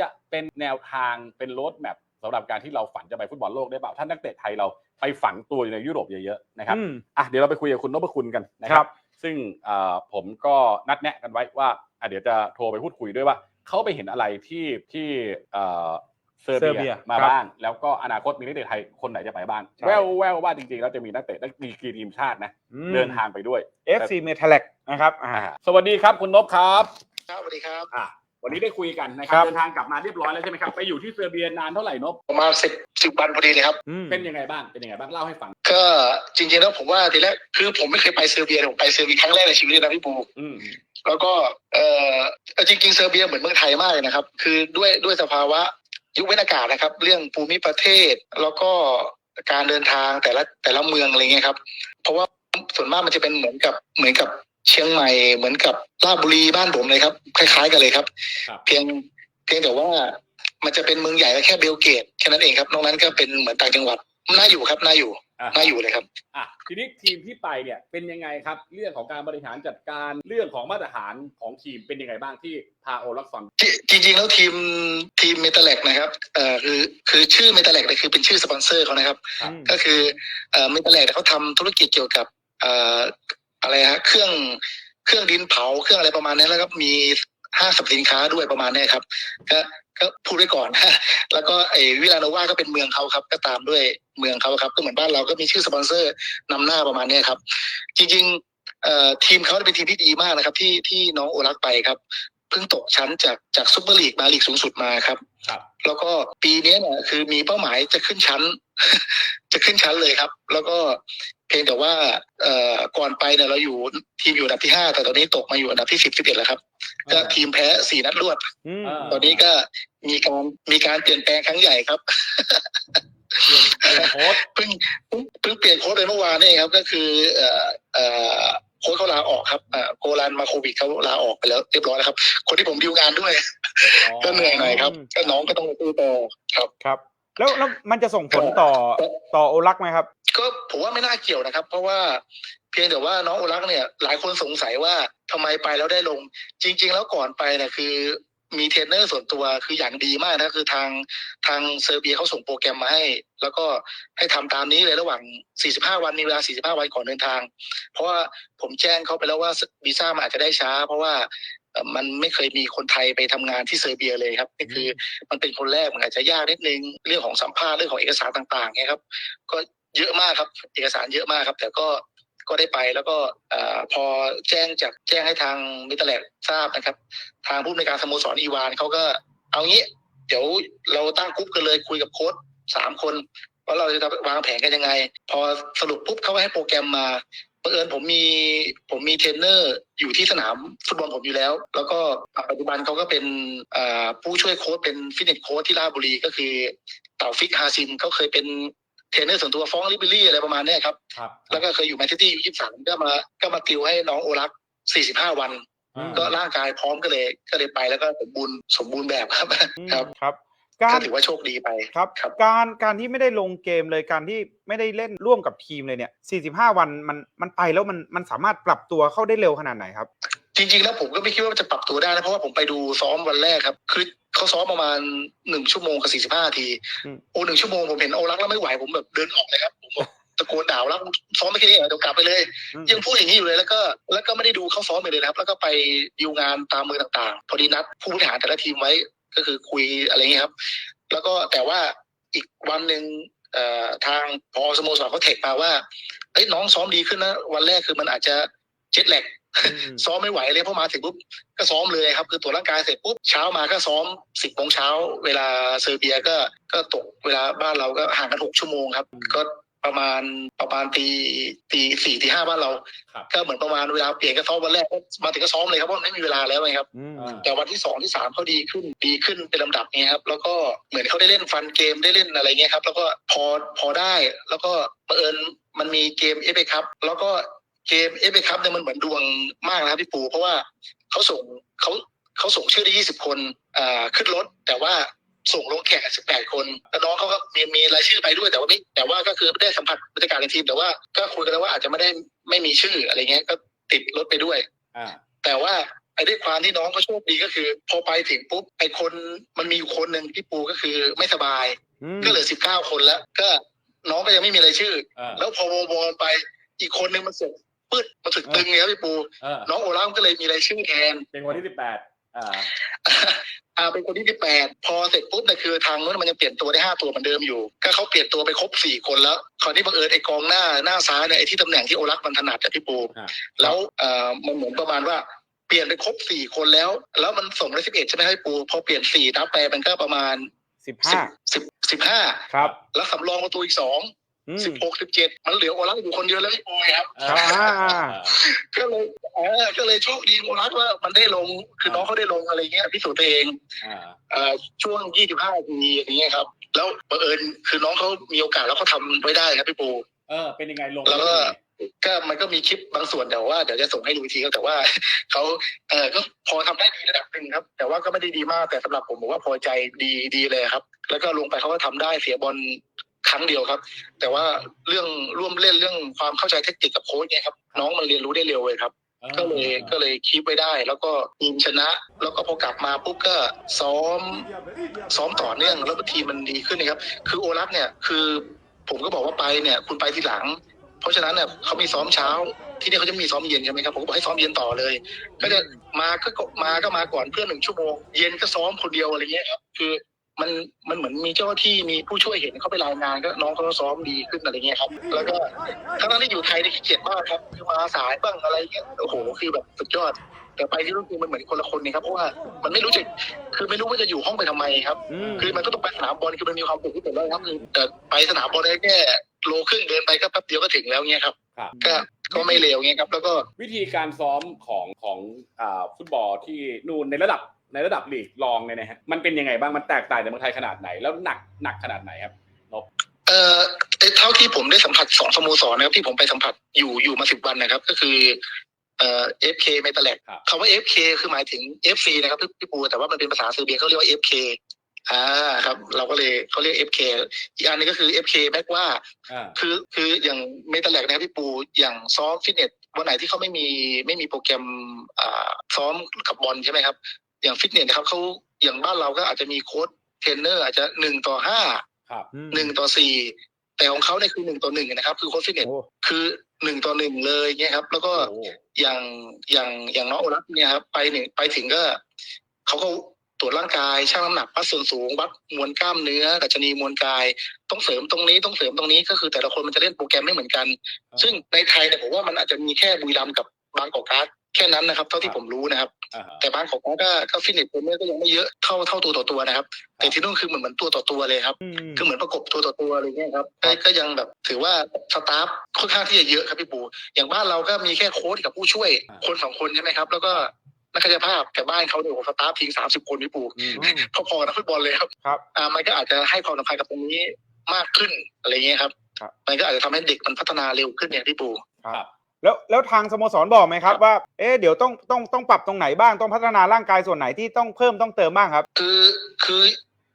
จะเป็นแนวทางเป็นโรดแมพสำหรับการที่เราฝันจะไปฟุตบอลโลกได้เปล่าถ้านักเตะไทยเราไปฝังตัวอยู่ในยุโรปเยอะๆนะครับอืมอะเดี๋ยวเราไปคุยกับคุณนพคุณกันนะคครัรับบซึ่งเอ่อผมก็นัดแนะกันไว้ว่าอะเดี๋ยวจะโทรไปพูดคุยด้วยว่าเขาไปเห็นอะไรที่ที่เอ่อเซอร์เซอร์เบีเบียยมาครับบ้าง แล้วก็อนาคตมีนักเตะไทยคนไหนจะไปบ้างใช่แววแววว่าจริงๆ แล้วจะมีนักเตะนักดีกรีทีมชาตินะอืมเดินทางไปด้วย FC m e t a l e c นะครับอ่าอ่าสวัสดีครับคุณนพครับ ครับสวัสดีครับอะ วันนี้ได้คุยกันนะคครัรับบเดินทางกลับมาเรียบร้อยแล้วใช่ไหมครับ ไปอยู่ที่เซอร์เบียนานเท่าไหร่นพประมาณสิบสิบวันพอดีเลยครับอืมเป็นยังไงบ้าง เป็นยังไงบ้าง เล่าให้ฟัง ก็จริงๆแล้วผมว่าทีแรกคือผมไม่เคยไปเซอร์เบียผมไปเซอร์เบียครั้งแรกในชีวิตเลยนะพี่ปูอืมแล้วก็เออจริงๆเซอร์เบียเหมือนเมืองไทยมากเลยนะครับ คือด้วยด้วยสภาวะยุคเว้นอากาศนะครับ เรื่องภูมิประเทศ แล้วก็การเดินทางแต่ละแต่ละเมืองอะไรเงี้ยครับ เพราะว่าส่วนมากมันจะเป็นเหมือนกับเหมือนกับ เชียงใหม่เหมือนกับราชบุรีบ้านผมเลยครับ คล้าย ๆ กันเลยครับ ครับ เพียงเพียงแต่ว่ามันจะเป็นเมืองใหญ่แค่เบลเกตแค่นั้นเองครับนอกนั้นก็เป็นเหมือนต่างจังหวัดน่าอยู่ครับน่าอยู่อะน่าอยู่เลยครับ อะทีนี้ทีมที่ไปเนี่ยเป็นยังไงครับ เรื่องของการบริหารจัดการเรื่องของมาตรฐานของทีมเป็นยังไงบ้างที่พาโอลักซอนจริงๆแล้วทีมทีมเมตาเล็กนะครับเอ่อคือคือชื่อเมตาเล็กเนี่ยคือเป็นชื่อสปอนเซอร์เขานะครับครับอืมก็คือเอ่อเมตาเล็กเขาทำธุรกิจเกี่ยวกับเอ่อ อะไรฮะเครื่องเครื่องดินเผาเครื่องอะไรประมาณนี้แล้วก็มีห้างสรรพสินค้าด้วยประมาณนี้ครับ ก็ก็พูดไว้ก่อนแล้วก็ไอ้วิลาโนวาก็เป็นเมืองเขาครับ ก็ตามด้วยเมืองเขาครับ ก็เหมือนบ้านเราก็มีชื่อสปอนเซอร์นำหน้าประมาณนี้ครับ จริงๆเอ่อทีมเขาเป็นทีมที่ดีมากนะครับ ที่ที่น้องโอรักไปครับเพิ่งตกชั้นจากจากซุปเปอร์ลีกมาลีกสูงสุดมาครับครับ แล้วก็ปีนี้เนี่ยคือมีเป้าหมายจะขึ้นชั้น จะขึ้นชั้นเลยครับ แล้วก็เพียงแต่ว่าเอ่อก่อนไปเนี่ยเราอยู่ทีมอยู่อันดับที่ห้าแต่ตอนนี้ตกมาอยู่อันดับที่สิบสิบเอ็ดแล้วครับ ก็ทีมแพ้สี่นัดรวด อืมอ่าตอนนี้ก็มีการมีการเปลี่ยนแปลงครั้งใหญ่ครับเรื่องเรื่องโค้ชเพิ่งเพิ่งเพิ่งเปลี่ยนโค้ชไปเมื่อวานนี่ครับ ก็คือเอ่อเอ่อโค้ชเขาลาออกครับเอ่อโกลันมาโควิดเขาลาออกไปแล้วเรียบร้อยแล้วครับ คนที่ผมดิวงานด้วย ก็เหนื่อยหน่อยครับก็น้องก็ต้องไปสู้ต่อครับ ครับ แล้วแล้วมันจะส่งผลต่อต่อโอลักไหมครับ ก็ผมว่าไม่น่าเกี่ยวนะครับ เพราะว่าเพียงแต่ว่าน้องโอรักเนี่ย หลายคนสงสัยว่าทำไมไปแล้วได้ลง จริง ๆ แล้วก่อนไปเนี่ยคือมีเทรนเนอร์ส่วนตัวคืออย่างดีมากนะคือทางทางเซอร์เบียเขาส่งโปรแกรมมาให้ แล้วก็ให้ทำตามนี้เลยระหว่าง 45 วันมีเวลา 45 วันก่อนเดินทาง เพราะว่าผมแจ้งเขาไปแล้วว่าวีซ่ามันอาจจะได้ช้า เพราะว่าเอ่อ มันไม่เคยมีคนไทยไปทำงานที่เซอร์เบียเลยครับนี่คือมันเป็นคนแรกมันอาจจะยากนิดนึงเรื่องของสัมภาษณ์เรื่องของเอกสารต่างๆเนี่ยครับ ก็เยอะมากครับ เอกสารเยอะมากครับ แต่ก็ก็ได้ไปแล้วก็เอ่อพอแจ้งจากแจ้งให้ทางมิตรแลกทราบนะครับ ทางผู้ในวยการสโมสรอีวานเขาก็เอางี้ เดี๋ยวเราตั้งกรุ๊ปกันเลยคุยกับโค้ชสามคนว่าเราจะวางแผนกันยังไง พอสรุปปุ๊บเขาก็ให้โปรแกรมมา บังเอิญผมมีผมมีเทรนเนอร์อยู่ที่สนามฟุตบอลผมอยู่แล้ว แล้วก็ปัจจุบันเขาก็เป็นเอ่อผู้ช่วยโค้ชเป็นฟิตเนสโค้ชที่ราชบุรีก็คือเต่าฟิกฮาซินเขาเคยเป็นเทรนเนอร์ส่วนตัวฟ้องลิบบิลี่อะไรประมาณเนี้ยครับครับ แล้วก็เคยอยู่แมนซิตี้อยู่ยี่สามก็มาก็มาติวให้น้องโอรักสี่สิบห้าวันอืมก็ร่างกายพร้อมก็เลยก็เลยไปแล้วก็สมบูรณ์สมบูรณ์แบบครับครับครับ กาก็รถือว่าโชคดีไปครับครับการการที่ไม่ได้ลงเกมเลยการที่ไม่ได้เล่นร่วมกับทีมเลยเนี่ย 45 วันมันมันไปแล้วมันมันสามารถปรับตัวเข้าได้เร็วขนาดไหนครับ จริง ๆ แล้วผมก็ไม่คิดว่ามันจะปรับตัวได้นะเพราะว่าผมไปดูซ้อมวันแรกครับ คือเขาซ้อมประมาณหนึ่งชั่วโมงกับสี่สิบห้าทีอืมโอ้หนึ่งชั่วโมงผมเห็นโอรักแล้วไม่ไหวผมแบบเดินออกเลยครับผมบอกตะโกนด่าโอรักซ้อมไม่แค่นี้เหรอเดี๋ยวกลับไปเลยอืมยังพูดอย่างนี้อยู่เลยแล้วก็แล้วก็ไม่ได้ดูเขาซ้อมเลยนะครับ แล้วก็ไปดิวงานตามมือต่างๆ พอดีนัดผู้บริหารแต่ละทีมไว้ ก็คือคุยอะไรเงี้ยครับ แล้วก็แต่ว่าอีกวันหนึ่งเอ่อทางพอสโมสรเขาเทคมาว่าเอ้ยน้องซ้อมดีขึ้นนะวันแรกคือมันอาจจะเจ็ตแลกอืมซ้อมไม่ไหวเลยเพราะมาถึงปุ๊บก็ซ้อมเลยครับ คือตรวจร่างกายเสร็จปุ๊บเช้ามาก็ซ้อมสิบโมงเช้า เวลาเซอร์เบียก็ก็ตกเวลาบ้านเราก็ห่างกันหกชั่วโมงครับ ก็ ประมาณประมาณตีตีสี่ตีห้าบ้านเรา ครับก็เหมือนประมาณเวลาเปลี่ยนก็ซ้อมวันแรกก็มาถึงก็ซ้อมเลยครับเพราะมันไม่มีเวลาแล้วไงครับ อืมอ่าแต่วันที่สองที่สามเขาดีขึ้นดีขึ้นเป็นลำดับเนี้ยครับแล้วก็เหมือนเขาได้เล่นฟันเกมได้เล่นอะไรเงี้ยครับ แล้วก็พอพอได้ แล้วก็บังเอิญมันมีเกมเอฟเอคัพแล้วก็เกมเอฟเอคัพเนี่ยมันเหมือนดวงมากนะครับพี่ปูเพราะว่าเขาส่งเขาเขาส่งชื่อได้ยี่สิบคนอ่าขึ้นรถแต่ว่า ส่งลงแข่งสิบแปดคนแล้วน้องเขาก็มีมีรายชื่อไปด้วยแต่ว่าไม่แต่ว่าก็คือได้สัมผัสบรรยากาศในทีม แต่ว่าก็คุยกันแล้วว่าอาจจะไม่ได้ไม่มีชื่ออะไรเงี้ยก็ติดรถไปด้วยอ่าแต่ว่าไอ้ด้วยความที่น้องก็โชคดีก็คือ พอไปถึงปุ๊บไอ้คนมันมีอยู่คนหนึ่งพี่ปูก็คือไม่สบายอืมก็เหลือสิบเก้าคนแล้ว ก็น้องก็ยังไม่มีรายชื่อเออแล้วพอวงวงไปอีกคนนึงมันเสร็จปืดมาถึงตึงเนี้ยพี่ปูเออน้องโอลาฟก็เลยมีรายชื่อแทนเป็นวันที่สิบแปด อ่าอ่าเป็นคนที่ที่แปดพอเสร็จปุ๊บเนี่ยคือทางนู้นมันยังเปลี่ยนตัวได้ห้าตัวเหมือนเดิมอยู่ ก็เขาเปลี่ยนตัวไปครบสี่คนแล้วคราวนี้บังเอิญไอ้กองหน้าหน้าซ้ายเนี่ยไอ้ที่ตำแหน่งที่โอลักมันถนัดอะพี่ปูอ่า แล้วเอ่อมันเหมือนประมาณว่าเปลี่ยนไปครบสี่คนแล้ว แล้วมันส่งได้สิบเอ็ดใช่ไหมครับพี่ปูพอเปลี่ยนสี่นับไปมันก็ประมาณสิบสิห้าบสิบสิบห้าครับแล้วสำรองประตูอีกสองอืมสิบหกสิบเจ็ดมันเหลือโอลักอยู่คนเดียวแล้วพี่ปูครับครับ อ่า ก็เลย เออก็เลยโชคดีโอลักว่ามันได้ลงคือน้องเขาได้ลงอะไรเงี้ยพิสูจน์ตัวเองอ่าเอ่อช่วง25นาทีอย่างเงี้ยครับ แล้วบังเอิญคือน้องเขามีโอกาสแล้วเขาทำไว้ได้ครับพี่ปูเออเป็นยังไงลงแล้วก็ก็มันก็มีคลิปบางส่วนแต่ว่าเดี๋ยวจะส่งให้ดูอีกทีครับแต่ว่าเขาเออก็พอทำได้ดีระดับหนึ่งครับ แต่ว่าก็ไม่ได้ดีมากแต่สำหรับผมผมว่าพอใจดีดีเลยครับ แล้วก็ลงไปเขาก็ทำได้เสียบอลครั้งเดียวครับ แต่ว่าเรื่องร่วมเล่นเรื่องความเข้าใจเทคนิคกับโค้ชเนี่ยครับ น้องมันเรียนรู้ได้เร็วเลยครับออ ก็เลยก็เลยคีปไว้ได้ แล้วก็ทีมชนะ แล้วก็พอกลับมาปุ๊บก็ซ้อม ซ้อมต่อเนื่องแล้วทีมมันดีขึ้นนะครับ คือโอลักเนี่ยคือผมก็บอกว่าไปเนี่ย คุณไปทีหลัง เพราะฉะนั้นเนี่ยเขามีซ้อมเช้า ที่นี่เขาจะมีซ้อมเย็นใช่ไหมครับผมก็บอกให้ซ้อมเย็นต่อเลย ก็จะมาก็มาก็มาก่อนเพื่อนหนึ่งชั่วโมงเย็นก็ซ้อมคนเดียวอะไรเงี้ยครับคือ มันมันเหมือนมีเจ้าหน้าที่มีผู้ช่วยเห็นเขาไปรายงานก็น้องเขาก็ซ้อมดีขึ้นอะไรเงี้ยครับ แล้วก็ทั้งๆที่อยู่ไทยเนี่ยขี้เกียจมากครับคือมาสายบ้างอะไรเงี้ยโอ้โหคือแบบสุดยอด แต่ไปที่นู่นคือมันเหมือนคนละคนนี่ครับเพราะว่ามันไม่รู้จะคือไม่รู้ว่าจะอยู่ห้องไปทำไมครับ อืม คือมันก็ต้องไปสนามบอลคือมันมีความสุขที่สุดแล้วครับคือแต่ไปสนามบอลได้แค่โลครึ่งเดินไปก็แป๊บเดียวก็ถึงแล้วเงี้ยครับครับ ก็ก็ไม่เร็วเงี้ยครับ แล้วก็ วิธีการซ้อมของของอ่าฟุตบอลที่นู่นในระดับ ในระดับลีกรองเนี่ยนะฮะมันเป็นยังไงบ้างมันแตกต่างจากเมืองไทยขนาดไหน แล้วหนักหนักขนาดไหนครับเอ่อเท่าที่ผมได้สัมผัสสองสโมสรนะครับที่ผมไปสัมผัสอยู่อยู่มาสิบวันนะครับ ก็คือเอ่อ FK เมตาแลกครับคำว่า FK คือหมายถึง FC นะครับพี่พี่ปูแต่ว่ามันเป็นภาษาเซอร์เบียเขาเรียกว่า FK อ่าครับ เราก็เลยเขาเรียก FK อีกอันหนึงก็คือ FK แม็กว่าอ่าคือคืออย่างเมตาแลกนะครับพี่ปูอย่างซ้อมฟิตเนสวันไหนที่เขาไม่มีไม่มีโปรแกรมอ่าซ้อมกับบอลใช่ไหมครับ อย่างฟิตเนสนะครับเขาอย่างบ้านเราก็อาจจะมีโค้ชเทรนเนอร์อาจจะหนึ่งต่อห้าครับอืมหนึ่งต่อสี่แต่ของเขาเนี่ยคือหนึ่งต่อหนึ่งนะครับ คือโค้ชฟิตเนสโอ้คือหนึ่งต่อหนึ่งเลยเนี่ยครับ แล้วก็โอ้อย่างอย่างอย่างน้องโอรักเนี่ยครับไปหนึ่งไปถึงก็เขาก็ตรวจร่างกายชั่งน้ำหนักวัดส่วนสูงวัดมวลกล้ามเนื้อดัชนีมวลกาย ต้องเสริมตรงนี้ต้องเสริมตรงนี้ก็คือแต่ละคนมันจะเล่นโปรแกรมไม่เหมือนกัน ซึ่งในไทยเนี่ยผมว่ามันอาจจะมีแค่บุรีรัมย์กับบางกอกการ์ด แค่นั้นนะครับ เท่าที่ผมรู้นะครับ อ่าฮะ แต่บางกอกการ์ดก็ก็ฟิตเนสเทรนเนอร์ก็ยังไม่เยอะเท่าเท่าตัวต่อตัวนะครับ แต่ที่นู่นคือเหมือนเหมือนตัวต่อตัวเลยครับอืมคือเหมือนประกบตัวต่อตัวอะไรเงี้ยครับก็ก็ยังแบบถือว่าสตาฟค่อนข้างที่จะเยอะครับพี่ปู อย่างบ้านเราก็มีแค่โค้ชกับผู้ช่วยอ่า คนสองคนใช่ไหมครับ แล้วก็นักกายภาพแต่บ้านเขาเนี่ยโอ้โหสตาฟทิ้งสามสิบคนพี่ปูอืมอืม พอๆกับนักฟุตบอลเลยครับครับอ่ามันก็อาจจะให้ความสำคัญกับตรงนี้มากขึ้นอะไรเงี้ยครับ ครับ มันก็อาจจะทำให้เด็กมันพัฒนาเร็วขึ้นเนี่ยพี่ปู ครับ แล้วแล้วทางสโมสรบอกไหมครับว่า เอ๊ะเดี๋ยวต้องต้องต้องปรับตรงไหนบ้างต้องพัฒนาร่างกายส่วนไหนที่ต้องเพิ่มต้องเติมบ้างครับ คือคือ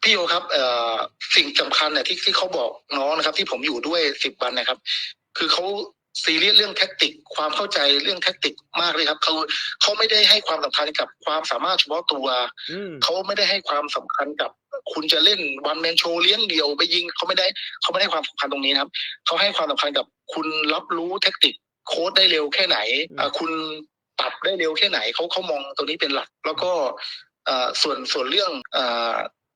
พี่โอครับเอ่อสิ่งสำคัญเนี่ยที่ที่เขาบอกน้องนะครับ ที่ผมอยู่ด้วยสิบวันนะครับ คือเขาซีเรียสเรื่องแท็กติก ความเข้าใจเรื่องแท็กติกมากเลยครับเขาเขาไม่ได้ให้ความสำคัญกับความสามารถเฉพาะตัวอืมเขาไม่ได้ให้ความสำคัญกับ คุณจะเล่นวันแมนโชว์เลี้ยงเดียวไปยิงเขาไม่ได้เขาไม่ได้ความสำคัญตรงนี้นะครับเขาให้ความสำคัญกับคุณรับรู้แท็กติก โค้ดได้เร็วแค่ไหนอ่าคุณปรับได้เร็วแค่ไหนเขาเขามองตรงนี้เป็นหลัก แล้วก็อ่าส่วนส่วนเรื่องอ่า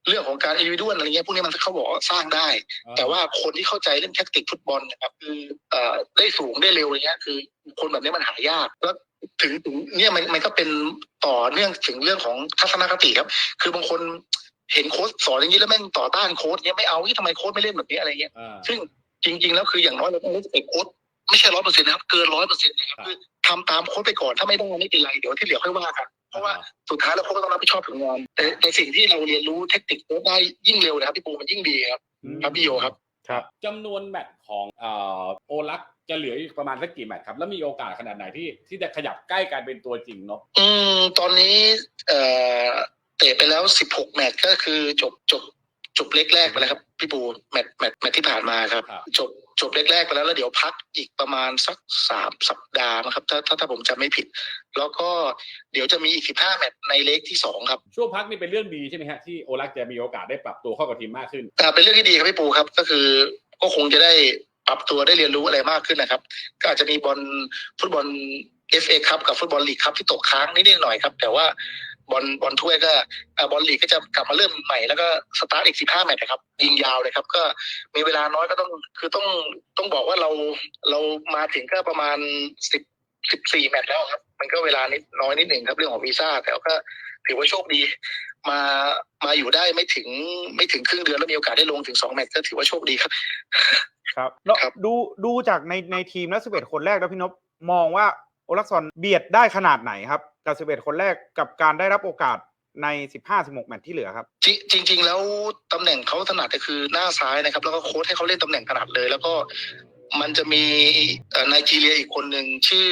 เรื่องของการอินดิวอะไรเงี้ยพวกนี้มันเขาบอกว่าสร้างได้ แต่ว่าคนที่เข้าใจเรื่องแท็กติกฟุตบอลนะครับคือเอ่อได้สูงได้เร็วอะไรเงี้ยคือ คนแบบนี้มันหายากแล้วถึงถึงเนี่ยมันมันก็เป็นต่อเนื่องถึงเรื่องของทัศนคติครับ คือบางคนเห็นโค้ชสอนอย่างนี้แล้วแม่งต่อต้านโค้ชเนี่ยไม่เอาที่ทำไมโค้ชไม่เล่นแบบนี้อะไรเงี้ยอ่าซึ่งจริง ๆ แล้วคืออย่างน้อยเราต้องรู้สึกโค้ช ไม่ใช่ร้อยเปอร์เซ็นต์นะครับเกินร้อยเปอร์เซ็นต์นะครับครับคือทำตามโค้ชไปก่อนถ้าไม่ได้ไม่เป็นไรเดี๋ยวที่เหลือค่อยว่ากันเพราะว่าสุดท้ายแล้วโค้ชก็ต้องรับผิดชอบผลงานแต่แต่สิ่งที่เราเรียนรู้เทคนิคโค้ชได้ยิ่งเร็วนะครับพี่ปูมันยิ่งดีครับครับพี่โยครับครับจำนวนแมตช์ของเอ่อโอลักจะเหลืออีกประมาณสักกี่แมตช์ครับ แล้วมีโอกาสขนาดไหนที่ที่จะขยับใกล้การเป็นตัวจริงเนาะอืมตอนนี้เอ่อเตะไปแล้ว 16 แมตช์ก็คือจบจบ จบเล็กแรกไปแล้วครับ พี่ปูแมตช์แมตช์แมตช์ที่ผ่านมาครับครับ จบจบเล็กแรกไปแล้วแล้วเดี๋ยวพักอีกประมาณสักสามสัปดาห์นะครับถ้าถ้าถ้าผมจำไม่ผิด แล้วก็เดี๋ยวจะมีอีกสิบห้าแมตช์ในเล็กที่สองครับ ช่วงพักนี่เป็นเรื่องดีใช่ไหมฮะที่โอลักจะมีโอกาสได้ปรับตัวเข้ากับทีมมากขึ้น อ่าเป็นเรื่องที่ดีครับพี่ปูครับก็คือก็คงจะได้ปรับตัวได้เรียนรู้อะไรมากขึ้นนะครับ ก็อาจจะมีบอลฟุตบอลเอฟเอคัพกับฟุตบอลลีกครับที่ตกค้างนิดๆหน่อยๆครับ แต่ว่า บอลบอลถ้วยก็อ่าบอลลีกก็จะกลับมาเริ่มใหม่แล้วก็สตาร์ทอีกสิบห้าแมตช์นะครับยิงยาวเลยครับ ก็มีเวลาน้อยก็ต้องคือต้องต้องบอกว่าเราเรามาถึงก็ประมาณสิบสิบสี่แมตช์แล้วครับ มันก็เวลานิดน้อยนิดหนึ่งครับเรื่องของวีซ่าแต่ก็ถือว่าโชคดี มามาอยู่ได้ไม่ถึงไม่ถึงครึ่งเดือนแล้วมีโอกาสได้ลงถึงสองแมตช์ก็ถือว่าโชคดีครับ ครับแล้วครับดูดูจากในในทีมและสิบเอ็ดคนแรกแล้วพี่นพมองว่าโอลักซอนเบียดได้ขนาดไหนครับ กับสิบเอ็ดคนแรกกับการได้รับโอกาสในสิบห้าสิบหกแมตช์ที่เหลือครับ จริงจริง ๆ แล้วตำแหน่งเขาถนัดก็คือหน้าซ้ายนะครับ แล้วก็โค้ชให้เขาเล่นตำแหน่งถนัดเลย แล้วก็มันจะมีเอ่อไนจีเรียอีกคนหนึ่งชื่อ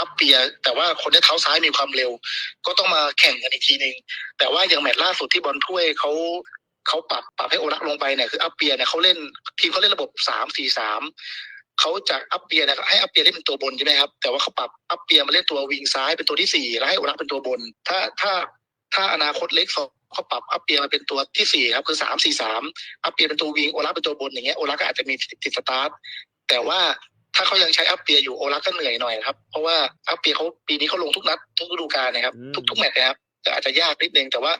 อัปเปีย แต่ว่าคนที่เท้าซ้ายมีความเร็ว ก็ต้องมาแข่งกันอีกทีหนึ่งแต่ว่าอย่างแมตช์ล่าสุดที่บอลถ้วยเขาเขาปรับปรับให้โอรักลงไปเนี่ยคืออัปเปียเนี่ยเขาเล่นทีมเขาเล่นระบบสามสี่สาม เขาจากอัปเปียเนะครับให้อัปเปียเล่นเป็นตัวบนใช่ไหมครับแต่ว่าเขาปรับอัปเปียมาเล่นตัววิงซ้ายเป็นตัวที่สี่แล้วให้โอรักเป็นตัวบน ถ้าถ้าถ้าอนาคตเล็กสองเขาปรับอัปเปียมาเป็นตัวที่สี่ครับคือสามสี่สามอัปเปียเป็นตัววิงโอลักเป็นตัวบนอย่างเงี้ยโอลักก็อาจจะมีติดสตาร์ทแต่ว่าถ้าเขายังใช้อัปเปียอยู่โอลักก็เหนื่อยหน่อยครับเพราะว่าอัปเปียเขาปีนี้เขาลงทุกนัดทุกฤดูกาลนะครับอืมทุกทุกแมตช์นะครับแต่อาจจะยากนิดนึงแต่ว่า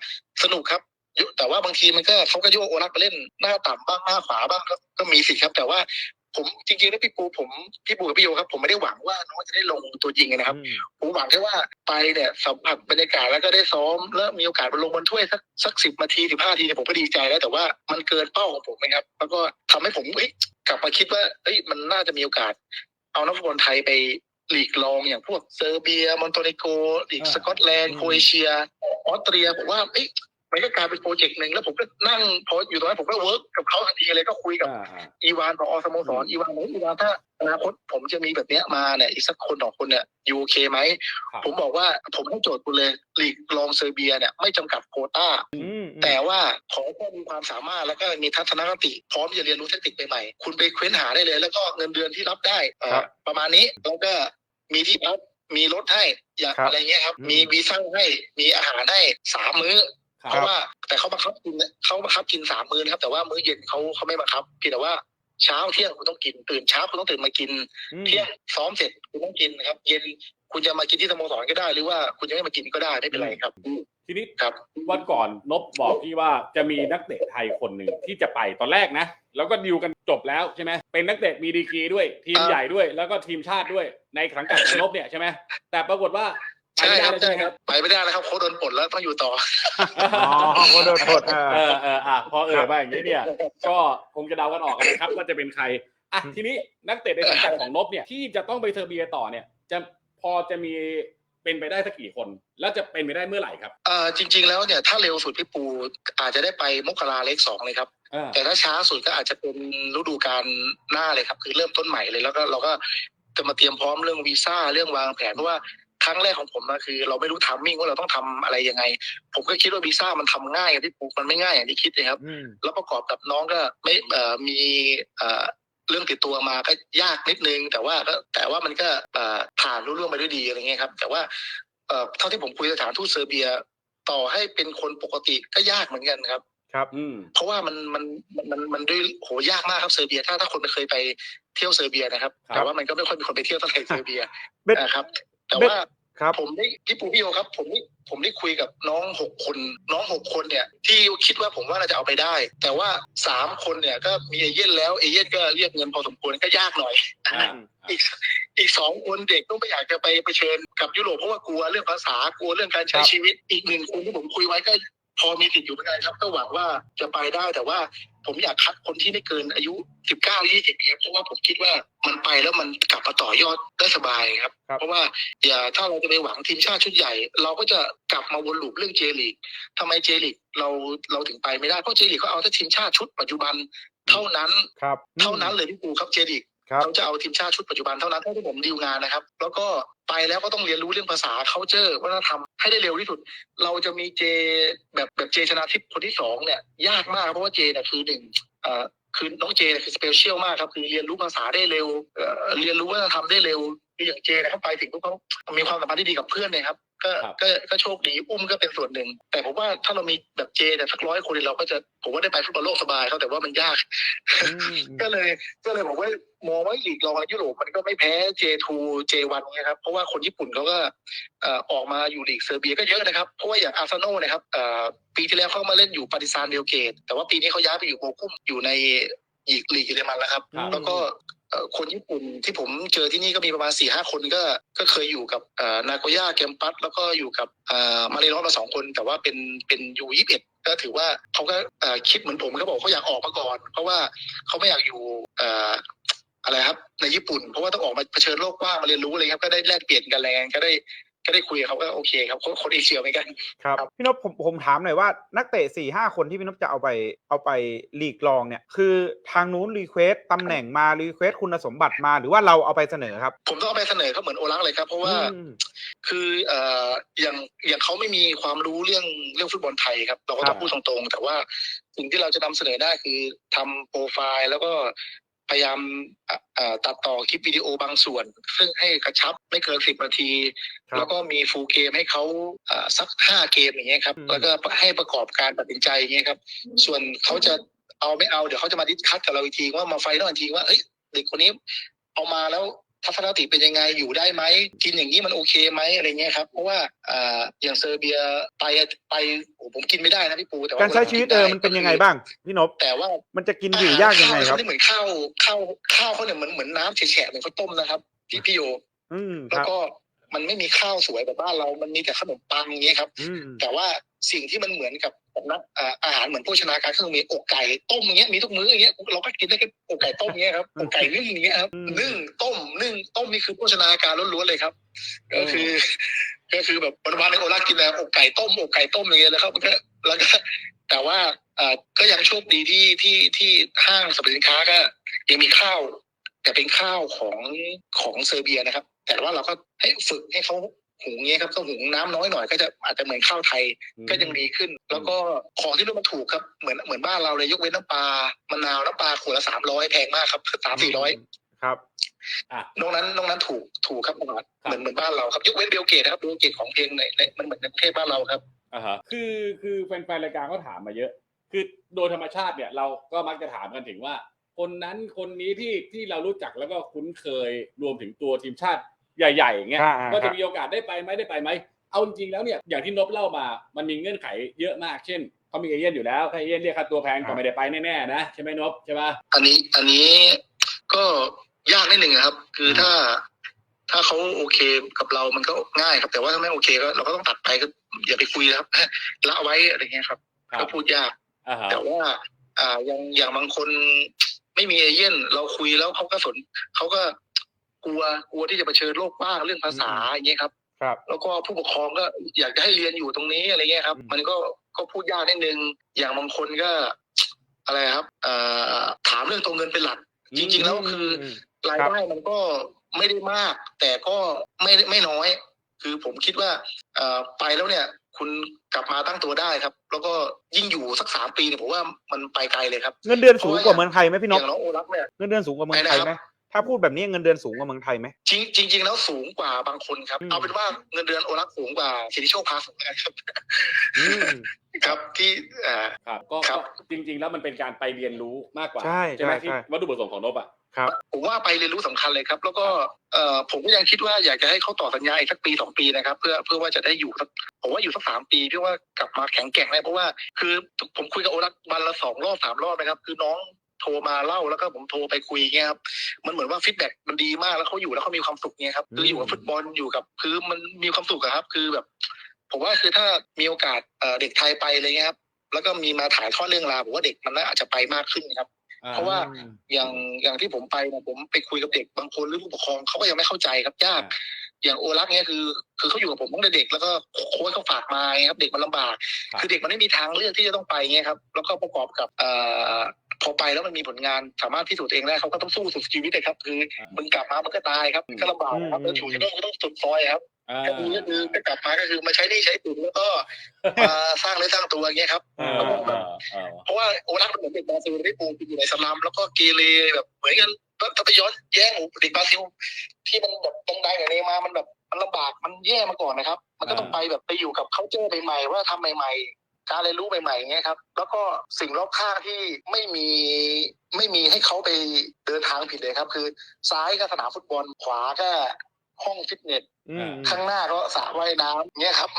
สนุกครับยุแต่ว่าบางทีมันก็เขาก็โยกโอลักไปเล่นหน้าต่ำบ้างหน้าขวาบ้างก็ก็มีสิทธิ์ครับ แต่ว่า ผมจริงๆแล้วพี่ปูผมพี่ปูกับพี่โยครับ ผมไม่ได้หวังว่าน้องจะได้ลงตัวจริงนะครับอืมผมหวังแค่ว่าไปเนี่ยสัมผัสบรรยากาศแล้วก็ได้ซ้อมแล้วมีโอกาสมาลงบนถ้วยสักสักสิบนาทีสิบห้าทีเนี่ยผมก็ดีใจแล้วแต่ว่ามันเกินเป้าของผมนะครับ แล้วก็ทำให้ผมเอ้ยกลับมาคิดว่าเอ้ยมันน่าจะมีโอกาส เอานักฟุตบอลไทยไปลีกรองอย่างพวกเซอร์เบียมอนโตเนโกลีกอ่าสกอตแลนด์อืมโครเอเชียออสเตรียผมว่าเอ้ย มันก็กลายเป็นโปรเจกต์หนึ่งแล้วผมก็นั่งพออยู่ตรงนั้นผมก็เวิร์กกับเขาทันทีเลยก็คุยกับอ่าอ่าอีวานพอสโมสรอืมอีวานบอกอีวานถ้าอนาคตผมจะมีแบบเนี้ยมาเนี่ยอีกสักคนสองคนเนี่ยยูโอเคไหมครับผมบอกว่าผมให้โจทย์คุณเลยลีกรองเซอร์เบียเนี่ยไม่จำกัดโควต้าอืมแต่ว่าขอแค่มีความสามารถแล้วก็มีทัศนคติ พร้อมจะเรียนรู้เทคนิคใหม่ๆคุณไปเค้นหาได้เลย แล้วก็เงินเดือนที่รับได้เอ่อครับประมาณนี้แล้วก็มีที่พักมีรถให้อย่างครับอะไรเงี้ยครับอืมมีวีซ่าให้ มีอาหารให้สามมื้อครั เพบราะว่าแต่เขาบังคับกินเนี่ยเขาบังคับกินสามมื้อนะครับ แต่ว่ามื้อเย็นเขาเขาไม่บังคับเพียงแต่ว่าเช้าเที่ยงคุณต้องกินตื่นเช้าคุณต้องตื่นมากินอืมเที่ยงซ้อมเสร็จคุณต้องกินนะครับ เย็นคุณจะมากินที่สโมสรก็ได้ หรือว่าคุณจะไม่มากินก็ได้ไม่เป็นไรครับ ทีนี้ครับวันก่อนนบบอกพี่ว่าจะมีนักเตะไทยคนหนึ่งที่จะไปตอนแรกนะ แล้วก็ดิวกันจบแล้วใช่ไหมเป็นนักเตะมีดีกรีด้วย ทีมอ่าใหญ่ด้วย แล้วก็ทีมชาติด้วยในสังกัดของนบเนี่ยใช่ไหมแต่ปรากฏว่าไป ใช่ไม่คได้รับแล้วใช่ใช่ไหมคครัรับบไปไม่ได้แล้วครับเขาโดนปลดแล้วต้องอยู่ต่ออ๋อโคโดนปลดเอเอออเอออะพอเออมาอย่างนี้เนี่ย ก็คงจะเดากันออกกันนะครับว่าจะเป็นใครอะอืมทีนี้นักเตะในสังกัดของนบเนี่ยที่จะต้องไปเซอร์เบียต่อเนี่ย จะพอจะมีเป็นไปได้สักกี่คน แล้วจะเป็นไปได้เมื่อไหร่ครับเอ่อจริง ๆ แล้วเนี่ยถ้าเร็วสุดพี่ปูอาจจะได้ไปมกราเลขสองเลยครับอ่าแต่ถ้าช้าสุดก็อาจจะเป็นฤดูกาลหน้าเลยครับ คือเริ่มต้นใหม่เลยแล้วก็เราก็จะมาเตรียมพร้อมเรื่องวีซ่าเรื่องวางแผนเพราะว่าค รั้งแรกของผมนะคือ เราไม่รู้ทามมิ่งว่าเราต้องทำอะไรยังไง ผมก็คิดว่าวีซ่ามันทำง่ายอะพี่ปูมันไม่ง่ายอย่างที่คิดเลยครับอืมแล้วประกอบกับน้องก็ไม่เอ่อมีเอ่อเรื่องติดตัวมาก็ยากนิดนึง แต่ว่าก็แต่ว่ามันก็เอ่อผ่านรุ่ร่วงไปด้วยดีอะไรเงี้ยครับ แต่ว่าเอ่อเท่าที่ผมคุยกับสถานทูตเซอร์เบีย ต่อให้เป็นคนปกติก็ยากเหมือนกันครับครับอืมเพราะว่ามันมันมันมันมันด้วยโหยากมากครับเซอร์เบีย ถ้าถ้าคนไม่เคยไปเที่ยวเซอร์เบียนะครับครับแต่ว่ามันก็ไม่ค่อยมีคนไปเที่ยวเท่าไหร่เซอร์เบียเบ็ดนะครับ แต่เบ็ดว่า ครับผมได้พี่ปูพี่โอครับ ผมได้ผมได้คุยกับน้องหกคน น้องหกคนเนี่ย ที่คิดว่าผมว่าน่าจะเอาไปได้ แต่ว่าสามคนเนี่ยก็มีเอเย่นแล้วเอเย่นก็เรียกเงินพอสมควรก็ยากหน่อยอ่าอีกอีกสองคนเด็กก็ไม่อยากจะไปเผชิญกับยุโรปเพราะว่ากลัวเรื่องภาษากลัวเรื่องการใช้ครับชีวิตอีกหนึ่งคนที่ผมคุยไว้ก็ พอมีสิทธิ์อยู่เหมือนกันครับ ก็หวังว่าจะไปได้แต่ว่าผมอยากคัดคนที่ไม่เกินอายุ 19 20ครับเพราะว่าผมคิดว่ามันไปแล้วมันกลับมาต่อยอดได้สบายครับครับ เพราะว่าอย่าถ้าเราจะไปหวังทีมชาติชุดใหญ่ เราก็จะกลับมาวนลูปเรื่องเจลีกทำไมเจลีกเราเราถึงไปไม่ได้เพราะเจลีกเขาเอาแต่ทีมชาติชุดปัจจุบันเท่านั้นครับเท่านั้นเลยพี่ปูครับเจลีกครับ เขาจะเอาทีมชาติชุดปัจจุบันเท่านั้นเท่าที่ผมดีลงานนะครับ แล้วก็ไปแล้วก็ต้องเรียนรู้เรื่องภาษา culture วัฒนธรรมให้ได้เร็วที่สุด เราจะมีเจแบบแบบเจชนาทิพย์คนที่สองเนี่ยยากมากเพราะว่าเจเนี่ยคือหนึ่งเอ่อคือน้องเจเนี่ยคือสเปเชียลมากครับคือเรียนรู้ภาษาได้เร็วเอ่อเรียนรู้วัฒนธรรมได้เร็วคืออย่างเจเนี่ยเขาไปถึงพวกเขามีความสัมพันธ์ที่ดีกับเพื่อนเนี่ยครับก็ครับก็ก็โชคดีอุ้มก็เป็นส่วนหนึ่ง แต่ผมว่าถ้าเรามีแบบเจเนี่ยสักร้อยคนเนี่ยเราก็จะผมว่าได้ไปฟุตบอลโลกสบายเขาแต่ว่ามันยากอืมก็เลยก็เลยบอกว่า มองว่าลีกรองยุโรปมันก็ไม่แพ้ J2 J1 เนี่ยครับ เพราะว่าคนญี่ปุ่นเขาก็เอ่อออกมาอยู่ลีกเซอร์เบียก็เยอะนะครับ เพราะว่าอย่างอาร์เซนอลนะครับเอ่อปีที่แล้วเขามาเล่นอยู่ปาติซานเบลเกต แต่ว่าปีนี้เขาย้ายไปอยู่โบกุ้มอยู่ในอีกลีกเยอรมันแล้วครับครับแล้วก็เอ่อคนญี่ปุ่นที่ผมเจอที่นี่ก็มีประมาณสี่ห้าคนก็ก็เคยอยู่กับเอ่อนาโกย่าแกมปัสแล้วก็อยู่กับเอ่อมาเรนอสมาสองคน แต่ว่าเป็นเป็นยูยี่สิบเอ็ดก็ถือว่าเขาก็เอ่อคิดเหมือนผมเขาบอกเขาอยากออกมาก่อน เพราะว่าเขาไม่อยากอยู่เอ่ออะไรครับ ในญี่ปุ่น เพราะว่าต้องออกมาเผชิญโลกกว้างมาเรียนรู้อะไรครับก็ได้แลกเปลี่ยนกันอะไรกันก็ได้ก็ได้คุยกับเขาก็โอเคครับคนคนเอเชียเหมือนกันครับครับพี่นพผมผมถามหน่อยว่านักเตะสี่ห้าคนที่พี่นพจะเอาไปเอาไปลีกรองเนี่ย คือทางนู้นรีเควสตำแหน่งมารีเควสคุณสมบัติมาหรือว่าเราเอาไปเสนอครับ ผมต้องเอาไปเสนอเขาเหมือนโอลักเลยครับ เพราะว่าอืมคือเอ่ออย่างอย่างเขาไม่มีความรู้เรื่องเรื่องฟุตบอลไทยครับ เราก็ต้องพูดตรงๆ แต่ว่าสิ่งที่เราจะนำเสนอได้คือทำโปรไฟล์แล้วก็ พยายามอะอะตัดต่อคลิปวิดีโอบางส่วน ซึ่งให้กระชับไม่เกินสิบนาทีครับแล้วก็มีฟูลเกมให้เขาอะสักห้าเกมอย่างเงี้ยครับอืมแล้วก็ให้ประกอบการตัดสินใจอย่างเงี้ยครับ ส่วนเขาจะเอาไม่เอาเดี๋ยวเขาจะมาดิสคัทกับเราอีกทีว่ามาไฟนอลอีกทีว่าเอ้ยเด็กคนนี้เอามาแล้ว ทัศนคติเป็นยังไงอยู่ได้ไหมกินอย่างนี้มันโอเคไหมอะไรเงี้ยครับเพราะว่าอ่าอย่างเซอร์เบียไปไปโอ้ผมกินไม่ได้นะพี่ปูแต่ว่าการใช้ชีวิตเออมันเป็นยังไงบ้างพี่นพแต่ว่ามันจะกินอยู่ยากยังไงครับข้วเขาเนี่ยเหมือนข้าวข้าวข้าวเขาเนี่ยเหมือนเหมือนน้ำแฉะๆเหมือนข้าวต้มนะครับพี่พี่โยอืมคแล้วรับก็มันไม่มีข้าวสวยแบบบ้านเรา มันมีแต่ขนมปังอย่างเงี้ยครับอืมแต่ว่าสิ่งที่มันเหมือนกับ นักอ่าอาหารเหมือนโภชนาการก็คือมีอกไก่ต้มอย่างเงี้ยมีทุกมื้ออย่างเงี้ยเราก็กินได้แค่อกไก่ต้มอย่างเงี้ยครับอกไก่นึ่งอย่างเงี้ยครับนึ่งต้มนึ่งต้มนี่คือโภชนาการล้วนๆเลยครับ ก็คือ ก็คือแบบวันๆในโอลากินแล้วอกไก่ต้มอกไก่ต้มอย่างเงี้ยแล้วครับมันก็แล้วก็แต่ว่าอ่าก็ยังโชคดีที่ที่ที่ห้างสรรพสินค้าก็ ยังมีข้าว แต่เป็นข้าวของของเซอร์เบียนะครับ แต่ว่าเราก็ให้ฝึกให้เขา หุงเงี้ยครับก็หุงน้ำน้อยหน่อยก็จะอาจจะเหมือนข้าวไทยก็ยังดีขึ้น แล้วก็ของที่นู่นมันถูกครับเหมือนเหมือนบ้านเราเลยยกเว้นน้ำปลามะนาวน้ำปลาขวดละสามร้อยแพงมากครับสามสี่ร้อยครับอะนอกนั้นนอกนั้นถูกถูกครับประมาณครับเหมือนเหมือนบ้านเราครับยกเว้นเบลเกตนะครับเบลเกตของเพลงในในมันเหมือนในประเทศบ้านเราครับอ่าฮะคือคือแฟนๆรายการก็ถามมาเยอะ คือโดยธรรมชาติเนี่ยเราก็มักจะถามกันถึงว่า คนนั้นคนนี้ที่ที่เรารู้จักแล้วก็คุ้นเคยรวมถึงตัวทีมชาติ ใหญ่ๆอย่างเงี้ยอ่าอ่าก็จะมีโอกาสได้ไปไหมได้ไปไหมเอาจริงๆแล้วเนี่ยอย่างที่นบเล่ามามันมีเงื่อนไขเยอะมากเช่นเขามีเอเย่นอยู่แล้วถ้าเอเย่นเรียกค่าตัวแพงก็ไม่ได้ไปแน่ๆนะใช่ไหมนบใช่ปะอันนี้อันนี้ก็ยากนิดหนึ่งนะครับ คือถ้าถ้าเขาโอเคกับเรามันก็ง่ายครับ แต่ว่าถ้าไม่โอเคก็เราก็ต้องตัดไปก็อย่าไปคุยนะครับละไว้อะไรเงี้ยครับครัก็บพูดยากอ่าฮะแต่ว่า อ่าอย่างอย่างบางคนไม่มีเอเย่นเราคุยแล้วเขาก็สนเขาก็ กลัวกลัวที่จะเผชิญโลกบ้างเรื่องภาษาอย่างเงี้ยครับ ครับ แล้วก็ผู้ปกครองก็อยากจะให้เรียนอยู่ตรงนี้อะไรเงี้ยครับอืมมันก็ก็พูดยากนิดนึง อย่างบางคนก็ อะไรครับเอ่อถามเรื่องตัวเงินเป็นหลัก จริง ๆ แล้วคือมรายได้มันก็ไม่ได้มาก แต่ก็ไม่ได้ไม่น้อย คือผมคิดว่าเอ่อไปแล้วเนี่ย คุณกลับมาตั้งตัวได้ครับ แล้วก็ยิ่งอยู่สักสามปีเนี่ยผมว่ามันไปไกลเลยครับ เงินเดือนสูงกว่าเมืองไทยไหมพี่อนพย่างน้องโอรักเนี่ยเงินเดือนสูงกว่าเมืองไทยไหม ถ้าพูดแบบนี้เงินเดือนสูงกว่าเมืองไทยไหมจริงจริง ๆ แล้วสูงกว่าบางคนครับอืมเอาเป็นว่าเงินเดือนโอรักสูงกว่าสิทธิโชคพาสูงนะครับอืมครับที่เอ่อครับก็ครับก็จริง ๆ แล้วมันเป็นการไปเรียนรู้มากกว่าใช่ไหมใช่ที่ใช่วัตถุประสงค์ของนบอะครับผมว่าไปเรียนรู้สำคัญเลยครับ แล้วก็เอ่อผมก็ยังคิดว่าอยากจะให้เขาต่อสัญญาอีกสักปีสองปีนะครับ เพื่อเพื่อว่าจะได้อยู่สักผมว่าอยู่สักสามปีพี่ว่ากลับมาแข็งแกร่งได้เพราะว่า คือผมคุยกับโอรักวันละสองรอบสามรอบนะครับ คือน้อง โทรมาเล่าแล้วก็ผมโทรไปคุยเงี้ยครับมันเหมือนว่าฟีดแบ็กมันดีมากแล้วเขาอยู่แล้วเขามีความสุขเงี้ยครับคืออยู่กับฟุตบอลอยู่กับคือมันมีความสุขอะครับ คือแบบ ผมว่าคือถ้ามีโอกาสเอ่อเด็กไทยไปอะไรเงี้ยครับแล้วก็มีมาถ่ายทอดเรื่องราวผมว่าเด็กมันน่าอาจจะไปมากขึ้นครับเพราะว่าอย่างอย่างที่ผมไปเนี่ยผมไปคุยกับเด็กบางคนหรือผู้ปกครองเขาก็ยังไม่เข้าใจครับยาก อย่างโอรักเนี่ยคือ คือเขาอยู่กับผมตั้งแต่เด็กแล้วก็โค้ชเขาฝากมาไงครับเด็กมันลำบากครับคือเด็กมันไม่มีทางเลือกที่จะต้องไปเงี้ยครับแล้วก็ประกอบกับเอ่อพอไปแล้วมันมีผลงานสามารถพิสูจน์เองได้เขาก็ต้องสู้สุดชีวิตเลยครับ คือมึงกลับมามันก็ตายครับก็ลำบากนะครับแล้วอยู่ที่นู่นก็ต้องสุดซอยครับ อ่าก็คือก็คือก็กลับมาก็คือมาใช้หนี่ใช้สินแล้วก็มาสร้างเนื้อสร้างตัวอย่างเงี้ยครับเออเออเออเพราะว่าโอรักมันเหมือนเด็กบราซิลที่ปูอยู่ในสลัมแล้วก็เกเรแบบเหมือนกันถ้าไปย้อนแย้งเด็กบราซิลที่มันแบบดังๆอย่างนี้มามันแบบมันลำบากมันแย่มาก่อนนะครับ มันก็ต้องไปแบบไปอยู่กับเขาเจอใหม่ๆว่าทำใหม่ๆการเรียนรู้ใหม่ๆอย่างเงี้ยครับ แล้วก็สิ่งรอบข้างที่ไม่มีไม่มีให้เขาไปเดินทางผิดเลยครับ คือซ้ายก็สนามฟุตบอลขวาก็ ห้องฟิตเนสอืม ข้างหน้าก็สระว่ายน้ำเงี้ยครับ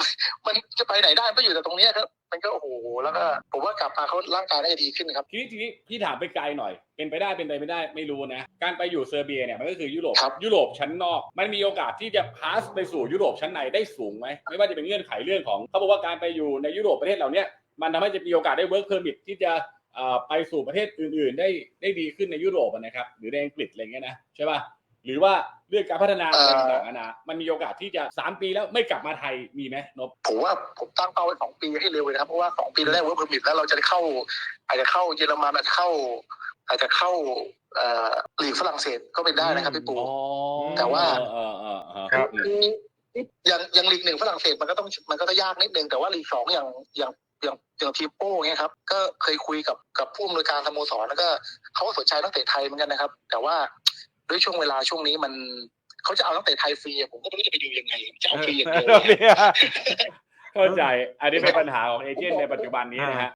มันจะไปไหนได้มันก็อยู่แต่ตรงเนี้ยครับ มันก็โอ้โหแล้วก็ผมว่ากลับมาเขาร่างกายได้ดีขึ้นครับ ทีนี้ทีนี้พี่ถามไปไกลหน่อย เป็นไปได้เป็นไปไม่ได้ไม่รู้นะ การไปอยู่เซอร์เบียเนี่ยมันก็คือยุโรปครับ ยุโรปชั้นนอก มันมีโอกาสที่จะพาสไปสู่ยุโรปชั้นในได้สูงไหมไม่ว่าจะเป็นเงื่อนไขเรื่องของเขาบอกว่าการไปอยู่ในยุโรปประเทศเหล่าเนี้ยมันทำให้จะมีโอกาสได้เวิร์กเพอร์มิทที่จะเอ่อไปสู่ประเทศอื่น ๆ ได้ได้ดีขึ้นในยุโรปอะนะครับ หรือในอังกฤษอะไรเงี้ยนะใช่ป่ะ หรือว่าเรื่องการพัฒนาอะไรต่างๆนานามันมีโอกาสที่จะสามปีแล้วไม่กลับมาไทยมีไหมนบผมว่าผมตั้งเป้าไว้สองปีให้เร็วเลยนะครับเพราะว่าสองปีเราได้เวิร์กเพอร์มิทแล้วเราจะได้เข้า อาจจะเข้าเยอรมันอาจจะเข้า อาจจะเข้าเอ่อลีกฝรั่งเศสก็เป็นได้นะครับพี่ปูอ๋อแต่ว่าเออเออเออครับคืออย่างอย่างลีกหนึ่งฝรั่งเศสมันก็ต้องมันก็ต้องยากนิดนึงแต่ว่าลีกสองอย่างอย่างอย่างอย่างทีมโป้เงี้ยครับ ก็เคยคุยกับกับผู้อำนวยการสโมสรแล้วก็เขาก็สนใจนักเตะไทยเหมือนกันนะครับ แต่ว่า ด้วยช่วงเวลาช่วงนี้มันเขาจะเอานักเตะไทยฟรีอะผมก็ไม่รู้จะไปดูยังไงจะเอาฟรีอย่างเดียวเข้าใจ อันนี้เป็นปัญหาของเอเจนต์ในปัจจุบันนี้นะฮะ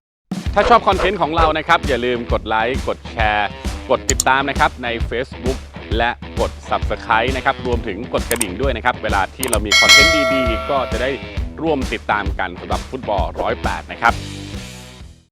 ถ้าชอบคอนเทนต์ของเรานะครับ อย่าลืมกดไลค์ กดแชร์ กดติดตามนะครับใน Facebook และกด Subscribe นะครับ รวมถึงกดกระดิ่งด้วยนะครับ เวลาที่เรามีคอนเทนต์ดีๆ ก็จะได้ร่วมติดตามกันสำหรับฟุตบอล 108 นะครับ